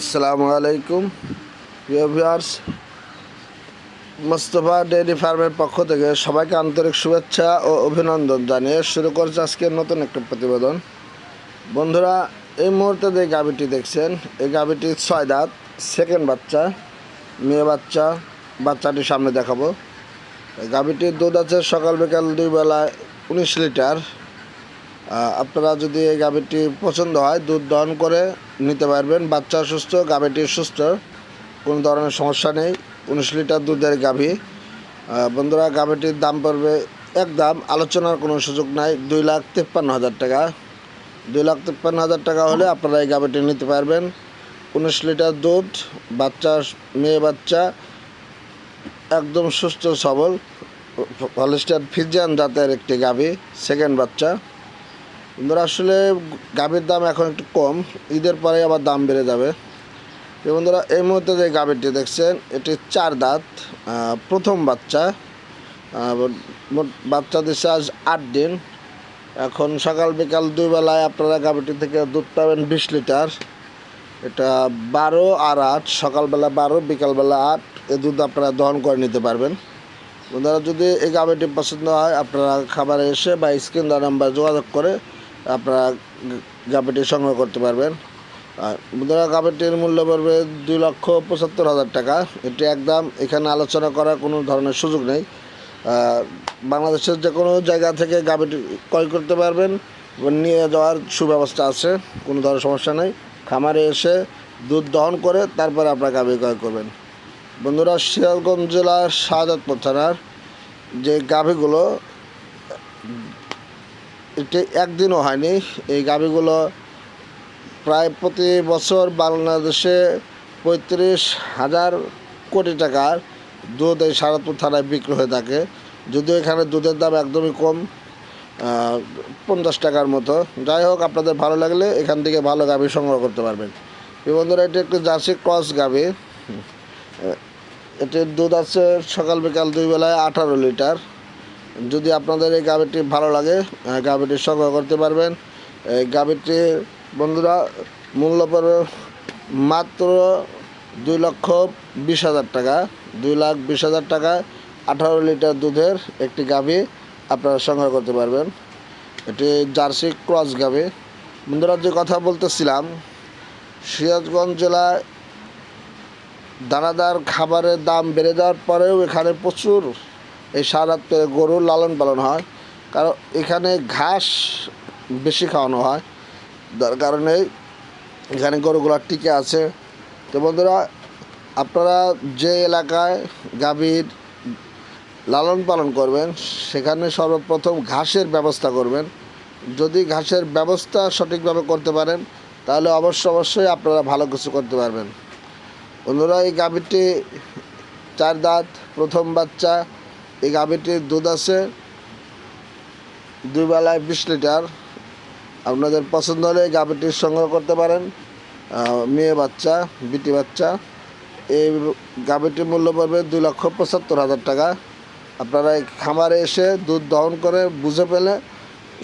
আসসালামু আলাইকুম। Viewers, Mostafa dairy ফার্মের পক্ষ থেকে সবাইকে আন্তরিক শুভেচ্ছা ও অভিনন্দন জানিয়ে শুরু করছে আজকের নতুন একটা প্রতিবেদন। বন্ধুরা, এই মুহূর্তে যে গাবিটি দেখছেন, এই গাবিটি ছয় দাঁত সেকেন্ড বাচ্চা, মেয়ে বাচ্চা, বাচ্চাটি সামনে দেখাবো। গাবিটির দুধ আছে সকাল বিকাল দুই বেলায় উনিশ লিটার। আপনারা যদি এই গাভীটি পছন্দ হয়, দুধ দহন করে নিতে পারবেন। বাচ্চা সুস্থ গাভীটি সুস্থ, কোনো ধরনের সমস্যা নেই। উনিশ লিটার দুধের গাভী। বন্ধুরা, গাভীটির দাম পড়বে এক দাম। আলোচনার কোনো সুযোগ নাই। দুই লাখ তিপ্পান্ন হাজার টাকা। দুই লাখ তিপ্পান্ন হাজার টাকা হলে আপনারা এই গাভীটি নিতে পারবেন। উনিশ লিটার দুধ, বাচ্চা, মেয়ে বাচ্চা, একদম সুস্থ সবল, হলিস্টার ফিজিয়ান জাতের একটি গাভী সেকেন্ড বাচ্চা। বন্ধুরা আসলে গাভীর দাম এখন একটু কম, ঈদের পরে আবার দাম বেড়ে যাবে। তো বন্ধুরা, এই মুহূর্তে যে গাভীরটি দেখছেন, এটি চার দাঁত প্রথম বাচ্চা। বাচ্চা দিচ্ছে আজ আট দিন। এখন সকাল বিকাল দুই বেলায় আপনারা গাভীটি থেকে দুধ পাবেন বিশ লিটার। এটা বারো আর আট, সকালবেলা বারো, বিকালবেলা আট, এ দুধ আপনারা দহন করে নিতে পারবেন। বন্ধুরা, যদি এই গাভীটি পছন্দ হয়, আপনারা খাবারে এসে বা স্ক্রিন নাম্বার যোগাযোগ করে আপনারা গাভীটি সংগ্রহ করতে পারবেন। আর বন্ধুরা গাভীটির মূল্য পড়বে দুই লক্ষ পঁচাত্তর হাজার টাকা। এটি একদম এখানে আলোচনা করার কোনো ধরনের সুযোগ নেই। বাংলাদেশের যে কোনো জায়গা থেকে গাভীটি ক্রয় করতে পারবেন নিয়ে যাওয়ার সুব্যবস্থা আছে, কোনো ধরনের সমস্যা নেই। খামারে এসে দুধ দহন করে তারপরে আপনারা গাভী ক্রয় করবেন। বন্ধুরা সিরাজগঞ্জ জেলার শাহজাদপুর থানার যে গাভীগুলো এটি একদিনও হয়নি। এই গাভীগুলো প্রায় প্রতি বছর বাংলাদেশে পঁয়ত্রিশ হাজার কোটি টাকার দুধ এই শারদপুর থানায় বিক্রি হয়ে থাকে। যদিও এখানে দুধের দাম একদমই কম পঞ্চাশ টাকার মতো। যাই হোক, আপনাদের ভালো লাগলে এখান থেকে ভালো গাভী সংগ্রহ করতে পারবেন। বন্ধুরা, এটি একটি জার্সি ক্রস গাভী এটির দুধ আছে সকাল বিকাল দুই বেলায় আঠারো লিটার। যদি আপনাদের এই গাভীটি ভালো লাগে গাভীটি সংগ্রহ করতে পারবেন। এই গাভীটি বন্ধুরা, মূল্য পড়বে মাত্র দুই লক্ষ বিশ হাজার টাকা। দুই লাখ বিশ হাজার টাকা, আঠারো লিটার দুধের একটি গাভী আপনারা সংগ্রহ করতে পারবেন। এটি জার্সি ক্রস গাভী। বন্ধুরা, যে কথা বলতেছিলাম, সিরাজগঞ্জ জেলায় দানাদার খাবারের দাম বেড়ে যাওয়ার পরেও এখানে প্রচুর এই সারাত্রে গরুর লালন পালন হয়। কারণ এখানে ঘাস বেশি খাওয়ানো হয়। যার কারণে এখানে গরুগুলো টিকে আছে। তো বন্ধুরা, আপনারা যে এলাকায় গাভীর লালন পালন করবেন, সেখানে সর্বপ্রথম ঘাসের ব্যবস্থা করবেন। যদি ঘাসের ব্যবস্থা সঠিকভাবে করতে পারেন, তাহলে অবশ্য অবশ্যই আপনারা ভালো কিছু করতে পারবেন। বন্ধুরা, এই গাভীটি চার দাঁত, প্রথম বাচ্চা এই গাভীটির দুধ আছে, দুই বেলায় বিশ লিটার। আপনাদের পছন্দ হলে এই গাভীটির সংগ্রহ করতে পারেন। মেয়ে বাচ্চা, বিটি বাচ্চা। এই গাভীটির মূল্য পড়বে দুই লক্ষ পঁচাত্তর হাজার টাকা। আপনারা এই খামারে এসে দুধ দহন করে বুঝে পেলে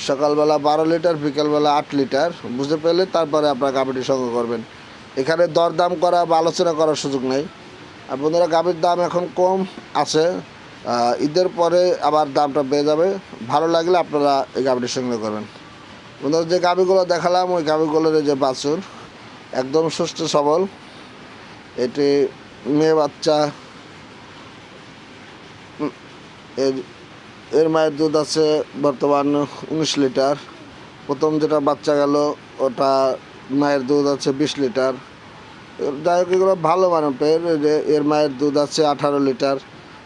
সকালবেলা বারো লিটার, বিকালবেলা আট লিটার বুঝে পেলে তারপরে আপনারা গাভীটি সংগ্রহ করবেন। এখানে দরদাম করা বা আলোচনা করার সুযোগ নেই। আর বন্ধুরা, গাভীর দাম এখন কম আছে। ঈদের পরে আবার দামটা বেড়ে যাবে। ভালো লাগলে আপনারা এই গাভীটি সংগ্রহ করবেন। বন্ধুরা, যে গাভীগুলো দেখালাম, ওই গাভীগুলোর যে বাছুর, একদম সুস্থ সবল। এটি মেয়ে বাচ্চা এর এর মায়ের দুধ আছে বর্তমান উনিশ লিটার। প্রথম যেটা বাচ্চা গেল, ওটা মায়ের দুধ আছে বিশ লিটার। যাই হোক, এগুলো ভালো মানের এই যে এর মায়ের দুধ আছে আঠারো লিটার।